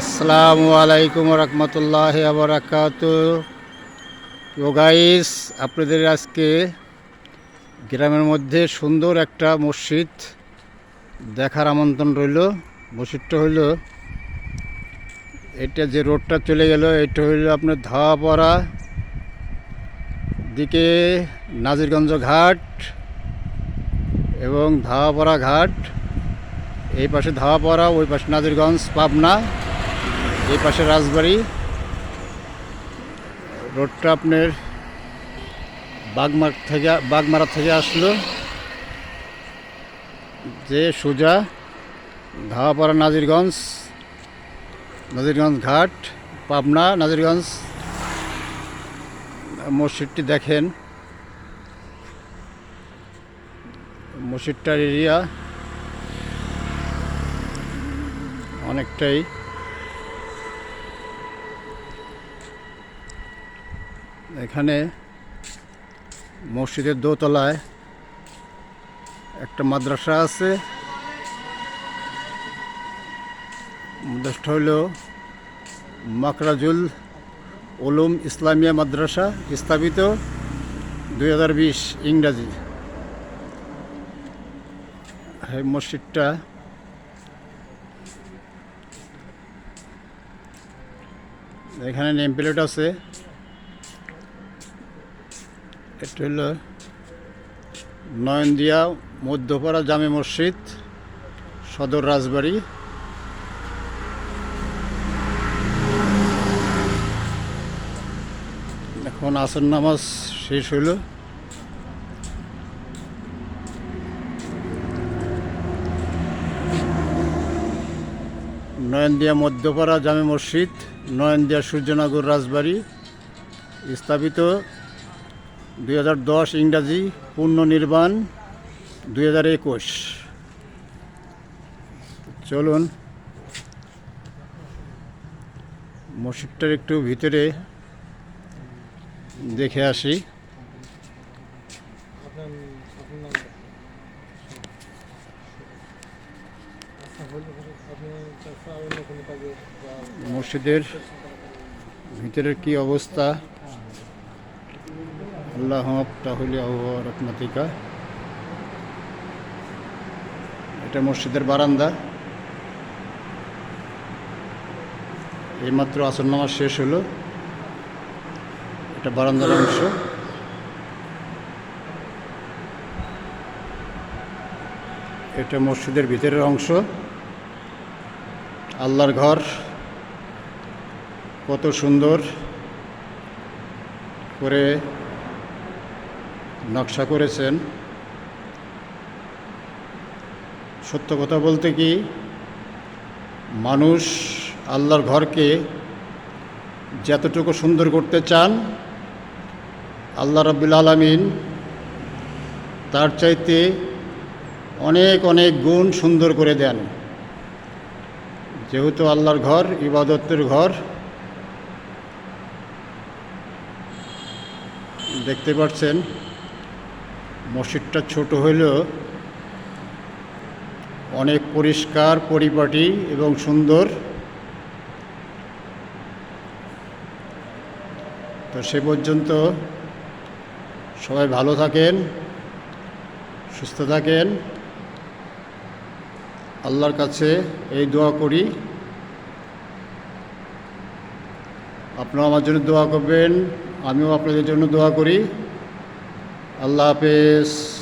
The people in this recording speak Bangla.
আসসালামু আলাইকুম রহমতুল্লাহ আবরাকাত গাইস আপনাদের আজকে গ্রামের মধ্যে সুন্দর একটা মসজিদ দেখার আমন্ত্রণ রইল। মসজিদটা হইল এটা যে রোডটা চলে গেল, এটা হইল আপনার ধাওয়াপাড়া দিকে নাজিরগঞ্জ ঘাট এবং ধাওয়াপাড়া ঘাট। এই পাশে ধাওয়াপাড়া ওই পাশে নাজিরগঞ্জ, পাবনা। এই পাশে রাজবাড়ি। রোডটা আপনার বাগমার থেকে, বাগমারা থেকে আসলো। যে সোজা ধাওয়াপাড়া নাজিরগঞ্জ নাজিরগঞ্জ ঘাট, পাবনা, নাজিরগঞ্জ মসজিদটি দেখেন। মসজিদটার এরিয়া অনেকটাই এখানে মসজিদের দোতলায় একটা মাদ্রাসা আছে। মাদ্রাসাটা হইল মাকরাজুল উলুম ইসলামিয়া মাদ্রাসা, স্থাপিত দুই হাজার বিশ ইংরাজি। এই মসজিদটা এখানে নেম প্লেট আছে। এটা হলো নয়নদিয়া মধ্যপাড়া জামে মসজিদ, সদর রাজবাড়ি। এখন আসর নামাজ শেষ হলো। নয়নদিয়া মধ্যপাড়া জামে মসজিদ, নয়নদিয়া সূর্যনগর রাজবাড়ি, স্থাপিত দুই হাজার দশ ইংরাজি পূর্ণ নির্মাণ দুই হাজার একুশ। চলুন, মসজিদটার একটু ভিতরে দেখে আসি। মসজিদের ভিতরের কি অবস্থা? আল্লাহ তাহলে রহমতিকা। এটা মসজিদের বারান্দা। এইমাত্র আসর নামাজ শেষ হলো। এটা বারান্দার অংশ। এটা মসজিদের ভিতরের অংশ। আল্লাহর ঘর। কত সুন্দর করে নকশা করেছেন। সত্য কথা বলতে কি, মানুষ আল্লাহর ঘরকে যতটুকু সুন্দর করতে চান, আল্লাহ রব্বুল আলমিন তার চাইতে অনেক অনেক গুণ সুন্দর করে দেন। যেহেতু আল্লাহর ঘর, ইবাদতের ঘর, দেখতে পাচ্ছেন মসজিদটা ছোট হলেও অনেক পরিষ্কার পরিপাটি এবং সুন্দর। তো সে পর্যন্ত সবাই ভালো থাকেন, সুস্থ থাকেন। আল্লাহর কাছে এই দোয়া করি। আপনারা আমার জন্য দোয়া করবেন, আমিও আপনাদের জন্য দোয়া করি। আল্লাহ হাফেজ।